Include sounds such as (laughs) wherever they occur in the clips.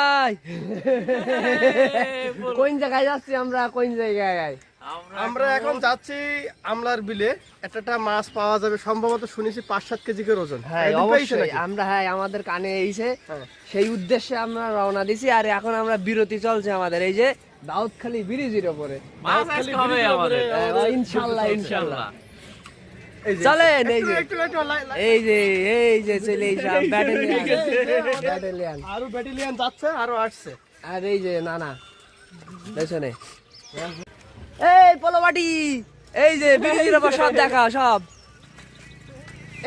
ভাই কোন জায়গায় যাচ্ছি আমরা? কোন জায়গায়? আমরা এখন যাচ্ছি আমলার বিলে। একটা মাছ পাওয়া যাবে। সম্ভবত শুনেছি পাঁচ সাত কেজি করে ওজন। হ্যাঁ অবশ্যই। আমরা হ্যাঁ আমাদের কানে এইছে হ্যাঁ। সেই উদ্দেশ্যে আমরা রওনা দিছি। আর এখন আমরা বিরতি চলছে আমাদের। এই যে দাউদখালি ব্রিজের ওপরে। মাছ আজকে হবে আমাদের? হ্যাঁ, ইনশাল্লাহ ইনশাল্লাহ। চলেন এই যে এই যে এই যে চলে এইসব ব্যাটালিয়ান ব্যাটালিয়ান আরও ব্যাটালিয়ান যাচ্ছে আরও আসছে আর এই যে না না পেছনে এই পলোবাটি এই যে ব্রিজের ওপর সব দেখা সব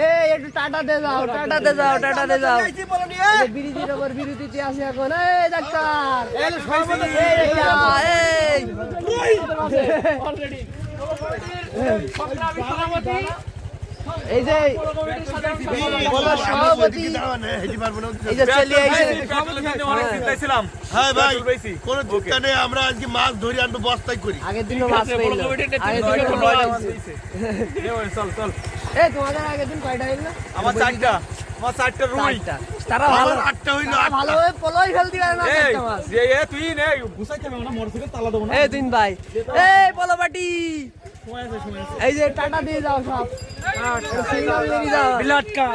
এই একটু টাটা দে যাও টাটা দে যাও টাটা দে যাও এই যে ব্রিজের ওপর বিরতিতে আছে এখন এই ডাক্তার এই রেখা, এই এই যে বলো সভাপতি এই যে চলে আইছে হ্যাঁ। ভাই কোন চিন্তা নেই আমরা আজকে মাছ ধরি আনব বস্তায় করি। আগের দিনও মাছ পেইল আগের দিনও কয়টা চল চল। এই তোমাদের আগের দিন কয়টা হইল? আমার চারটা। আমার চারটা রুই। তারা ভালো আটটা হইল আটটা। ভালোভাবে পলই ফেলতে পারে না এই চারটা মাছ। এ এ তুই নে গুছাইতে না মোটরসাইকেল তালা দেবো না। এই তিন ভাই। এই পলো পাটি এই যে টাটা দিয়ে যাও সব। সিঙ্গল দিয়ে যাও। বিলাট কা।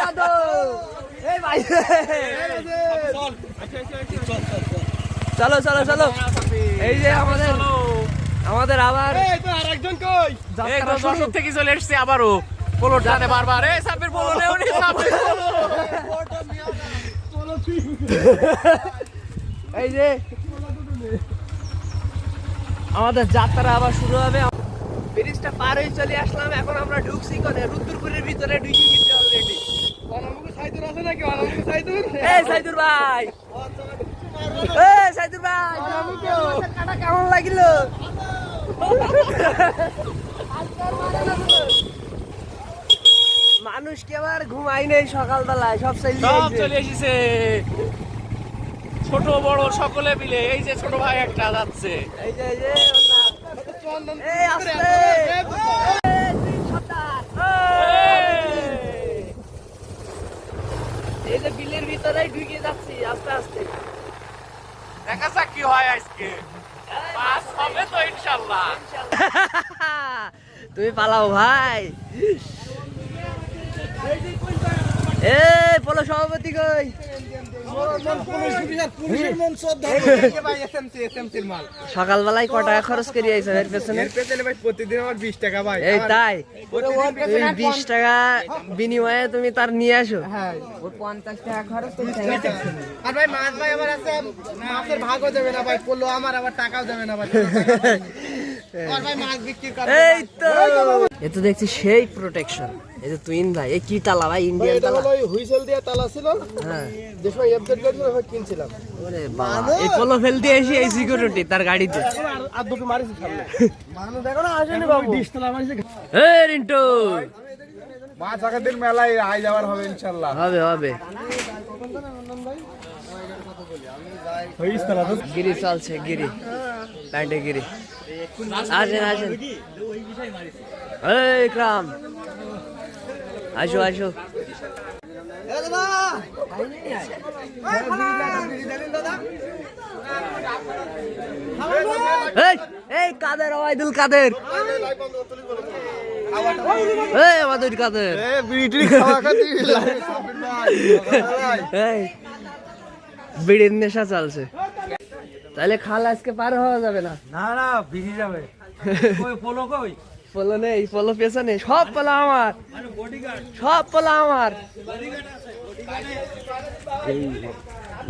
দাদু এই ভাই। চলো চলো চলো। এই যে আমাদের আমাদের আবার এই তো আরেকজন কই। দর্শক থেকে চলে এসেছে আবারও। পোলোর টানে বারবার। এই সাপের পোলো নেও নি সাপের পোলো। এই যে আমাদের যাত্রা আবার শুরু হবে। ব্রিজটা পার হয়ে চলে আসলাম। এখন আমরা ঢুকছি কোনে রুদ্রপুরের ভিতরে ঢুকে গেছি অলরেডি অনামুখী সাইদুর আছে নাকি? অনামুখী সাইদুর এই সাইদুর ভাই। এই সাইদুর ভাই। কাটা কেমন লাগিল? মানুষ কি আবার ঘুমাই নেই সকালবেলায়? সব চলে এসেছে। ছোট বড় সকলে মিলে এই যে ছোট ভাই একটা যাচ্ছে। এই যে এই যে এই আস্তে এই। এই বিলের ভিতরে ঢুকে যাচ্ছি আস্তে আস্তে। দেখা যাক কি হয় আজকে। পাস হবে তো তুমি পালাও ভাই। এ পলো সভাপতি কই? সকালবেলায় ক টাকা খরচ করে আইছো এর পেছনে প্রতিদিন আমার বিশ টাকা ভাই। এই তাই? তুমি বিশ টাকা বিনিময়ে তুমি তার নিয়ে আসো। পঞ্চাশ টাকা খরচ আর ভাই মাছ ভাই আবার আছে মাছের ভাগও দেবে না ভাই পড়ল আমার আবার টাকাও দেবে না ভাই। (laughs) আর ভাই মাছ বিক্রি করে। এই তো। এ তো দেখছি সেই প্রোটেকশন এই যে তুইন ভাই এই কি তালা ভাই ইন্ডিয়ান তালা? ওই হুইসেল দিয়ে তালা ছিল হ্যাঁ। যে সময় এফজেড গাড়ি ওই কিনছিলাম। ওরে বাবা এই পলো ফেলতে এসে এই সিকিউরিটি তার গাড়িতে। আর দুটো মারিছি সামনে। মানুষ দেখো না আসেনি বাবু। ডিশতলা মারিছে। এই রিন্টু! মাছ আগের দিন মেলায় আই যাওয়ার হবে ইনশাল্লাহ। হবে হবে। গিরি চলছে গিরি। প্যান্টে গিরি। আসেন আসেন। এই ক্রাম। আসো আসো। এই এই কাদের ওয়াইদুল কাদের? এই কাদের। বিড়ি খাওয়া খাতি। এই বিড়ির নেশা চলছে। তাহলে খাল আজকে পার হওয়া যাবে না? না না ভিজে যাবে। কই পোলো কই? পলো নেই পলো পেছনে সব পলো আমার। সব পলো আমার।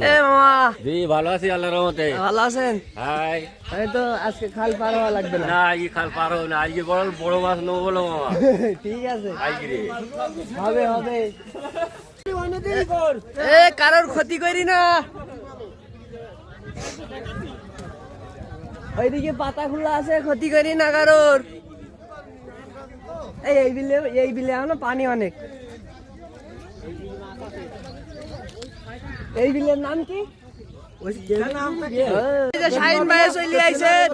এ মামা। জি ভালো আছি আল্লাহর রহমতে। ভালো আছেন? হাই। আমি তো আজকে খাল পার হওয়া লাগবে না। না আজকে খাল পার হবে না আজকে বড় বড় মাছ নেব বলো মামা। (laughs) ঠিক আছে। আজকে। হবে হবে। এ কারোর ক্ষতি করি না। ওইদিকে পাতা খোলা আছে ক্ষতি করি না কারোর এই এই বিলে এই বিলে এখনও পানি অনেক। এই বিলের নাম কি?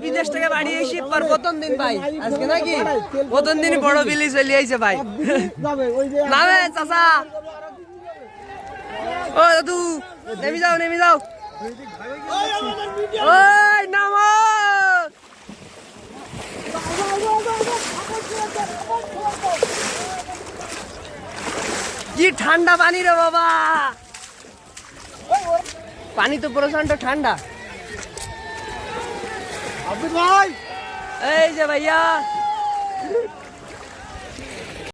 বিদেশ থেকে বাড়ি এসে পর প্রথম দিন ভাই বিলি চলে আইছে ভাই। নামে দাদু, নেমে যাও নেমে যাও। ওই নামো! কি ঠান্ডা পানি রে বাবা? পানি তো প্রচণ্ড ঠান্ডা। ভাই! এই যে ভাইয়া।